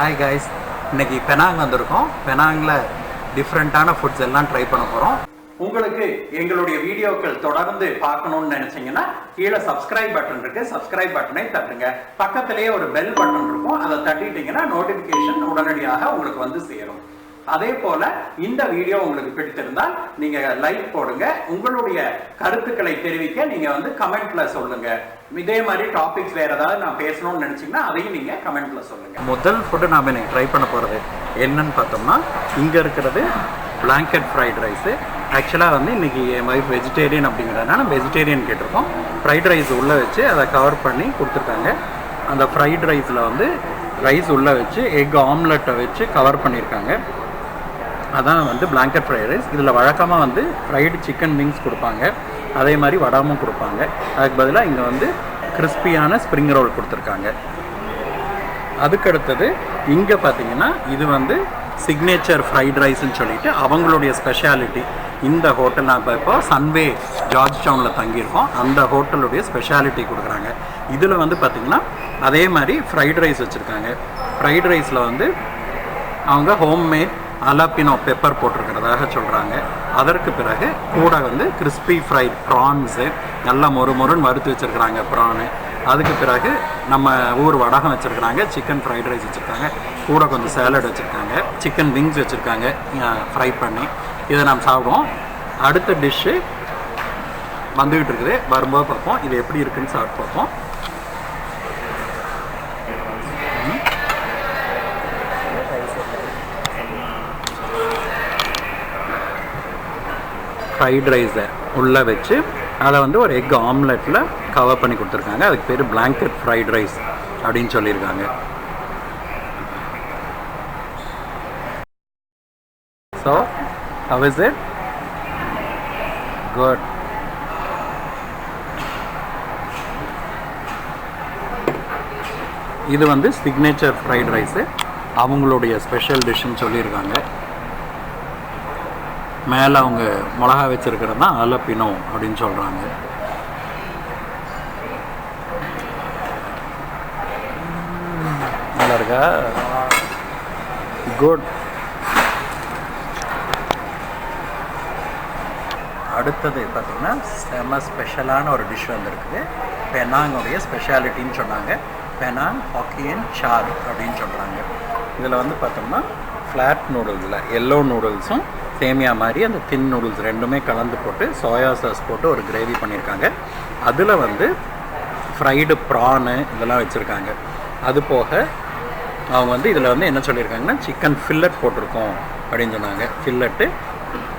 Hi guys இன்னைக்கு Penang வந்திருக்கோம். பெனாங்கில் டிஃப்ரெண்ட்டான ஃபுட்ஸ் எல்லாம் ட்ரை பண்ண போகிறோம் உங்களுக்கு எங்களுடைய வீடியோக்கள் தொடர்ந்து பார்க்கணும்னு நினைச்சீங்கன்னா கீழே சப்ஸ்கிரைப் பட்டன் இருக்கு. சப்ஸ்கிரைப் பட்டனை தட்டுங்க. பக்கத்திலேயே ஒரு பெல் பட்டன் இருக்கும். அதை தட்டிட்டீங்கன்னா நோட்டிபிகேஷன் உடனடியாக உங்களுக்கு வந்து சேரும். அதே போல இந்த வீடியோ உங்களுக்கு பிடித்திருந்தால் நீங்க லைக் போடுங்க. உங்களுடைய கருத்துக்களை தெரிவிக்க நீங்க வந்து கமெண்ட்ல சொல்லுங்க. இதே மாதிரி டாபிக்ஸ் வேற ஏதாவது நான் பேசணும்னு நினைச்சீங்கன்னா அதையும் நீங்க கமெண்ட்ல சொல்லுங்க. முதல் ஃபுட்டு நாம இன்னைக்கு ட்ரை பண்ண போறது என்னன்னு பார்த்தோம்னா இங்க இருக்கிறது பிளாங்கெட் ஃப்ரைட் ரைஸ் ஆக்சுவலாக வந்து இன்றைக்கி என் ஒய்ஃப் வெஜிடேரியன் அப்படிங்கிறதுனால வெஜிடேரியன் கேட்டிருக்கோம். ஃப்ரைட் ரைஸ் உள்ளே வச்சு அதை கவர் பண்ணி கொடுத்துருக்காங்க. அந்த ஃப்ரைட் ரைஸில் வந்து ரைஸ் உள்ளே வச்சு எக் ஆம்லெட்டை வச்சு கவர் பண்ணியிருக்காங்க. அதான் வந்து பிளாங்கெட் ஃப்ரைட் ரைஸ் இதில் வழக்கமாக வந்து ஃப்ரைடு சிக்கன் விங்ஸ் கொடுப்பாங்க. அதே மாதிரி வடாமும் கொடுப்பாங்க. அதுக்கு பதிலாக இங்கே வந்து கிறிஸ்பியான ஸ்ப்ரிங் ரோல் கொடுத்துருக்காங்க. அதுக்கடுத்தது இங்கே பார்த்தீங்கன்னா இது வந்து சிக்னேச்சர் ஃப்ரைட் ரைஸ்ன்னு சொல்லிட்டு அவங்களுடைய ஸ்பெஷாலிட்டி இந்த ஹோட்டல் நான் இப்போ இப்போ சன்வே ஜார்ஜ் டவுனில் தங்கியிருக்கோம். அந்த ஹோட்டலுடைய ஸ்பெஷாலிட்டி கொடுக்குறாங்க. இதில் வந்து பார்த்திங்கன்னா அதே மாதிரி ஃப்ரைட் ரைஸ் வச்சுருக்காங்க. ஃப்ரைட் ரைஸில் வந்து அவங்க ஹோம்மேட் அலாப்பினோ பெப்பர் போட்டிருக்கிறதாக சொல்கிறாங்க அதற்கு பிறகு கூட வந்து கிறிஸ்பி ஃப்ரைட் ப்ரான்ஸு நல்லா மொறு மொறுன்னு வறுத்து வச்சுருக்குறாங்க ப்ரானு. அதுக்கு பிறகு நம்ம ஊர் வடகம் வச்சுருக்குறாங்க சிக்கன் ஃப்ரைட் ரைஸ் வச்சுருக்காங்க கூட கொஞ்சம் சேலட் வச்சுருக்காங்க சிக்கன் விங்ஸ் வச்சுருக்காங்க ஃப்ரை பண்ணி. இதை நாம் சாப்பிடுவோம். அடுத்த டிஷ்ஷு வந்துக்கிட்டு இருக்குது. வரும்போது பார்ப்போம். இது எப்படி இருக்குன்னு சாப்பிட்டு பார்ப்போம். ஃப்ரைட் ரைஸை உள்ளே வச்சு அதை வந்து ஒரு எக் ஆம்லெட்டில் கவர் பண்ணி கொடுத்துருக்காங்க. அதுக்கு பேர் பிளாங்கெட் ஃப்ரைட் ரைஸ் அப்படின்னு சொல்லியிருக்காங்க. So how is it good இது வந்து சிக்னேச்சர் ஃப்ரைட் ரைஸு அவங்களுடைய ஸ்பெஷல் டிஷ்ஷுன்னு சொல்லியிருக்காங்க. மேலே அவங்க மிளகா வச்சுருக்கிறது தான் அலப்பினோ அப்படின்னு சொல்கிறாங்க நல்லா இருக்கா? குட் அடுத்தது பார்த்திங்கன்னா செம ஸ்பெஷலான ஒரு டிஷ் வந்துருக்குது. பெனாங்குடைய ஸ்பெஷாலிட்டின்னு சொன்னாங்க. பெனாங் ஹாக்கியன் சார் அப்படின்னு சொல்கிறாங்க இதில் வந்து பார்த்தோம்னா ஃப்ளாட் நூடுல்ஸில் எல்லோ நூடுல்ஸும் சேமியா மாதிரி அந்த தின் நூடுல்ஸ் ரெண்டுமே கலந்து போட்டு சோயா சாஸ் போட்டு ஒரு கிரேவி பண்ணியிருக்காங்க. அதில் வந்து ஃப்ரைடு ப்ரானு இதெல்லாம் வச்சுருக்காங்க. அது போக அவங்க வந்து இதில் வந்து என்ன சொல்லியிருக்காங்கன்னா சிக்கன் ஃபில்லட் போட்டிருக்கோம் அப்படின்னு சொன்னாங்க. ஃபில்லட்டு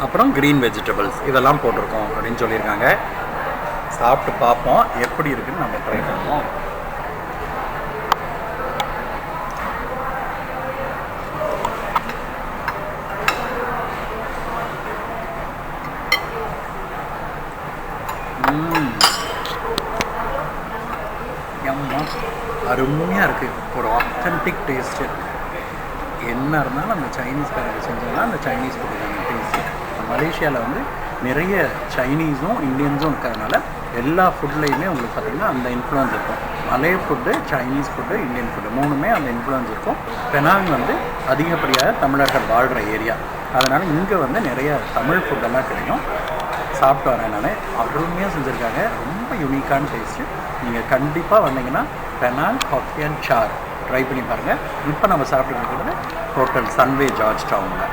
அப்புறம் க்ரீன் வெஜிடபிள்ஸ் இதெல்லாம் போட்டிருக்கோம் அப்படின்னு சொல்லியிருக்காங்க. சாப்பிட்டு பார்ப்போம் எப்படி இருக்குன்னு நம்ம ட்ரை பண்ணுவோம். எம்மா அருமையாக இருக்குது ஒரு ஆத்தென்டிக் டேஸ்ட்டு என்ன இருந்தாலும் அந்த சைனீஸ்காரங்க செஞ்சோம்னா அந்த சைனீஸ் கொடுக்குறாங்க டேஸ்ட்டு மலேசியாவில் வந்து நிறைய சைனீஸும் இந்தியன்ஸும் இருக்கிறதுனால எல்லா ஃபுட்லேயுமே உங்களுக்கு பார்த்திங்கன்னா அந்த இன்ஃப்ளூயன்ஸ் இருக்கும். Malay food Chinese food Indian food மூணுமே அந்த இன்ஃப்ளூயன்ஸ் இருக்கும். பெனாங் வந்து அதிகப்படியாக தமிழர்கள் வாழ்கிற ஏரியா அதனால் இங்கே வந்து நிறைய தமிழ் ஃபுட்டெல்லாம் கிடைக்கும். சாப்பிட்டு வரேன் நான். அருமையாக செஞ்சுருக்காங்க. ரொம்ப யூனிக்கான டேஸ்ட்டு நீங்கள் கண்டிப்பாக வந்தீங்கன்னா பெனாங் அண்ட் சார் ட்ரை பண்ணி பாருங்கள் இப்போ நம்ம சாப்பிட்டு இருக்கிறது ஹோட்டல் சன்வே ஜார்ஜ் டவுனில்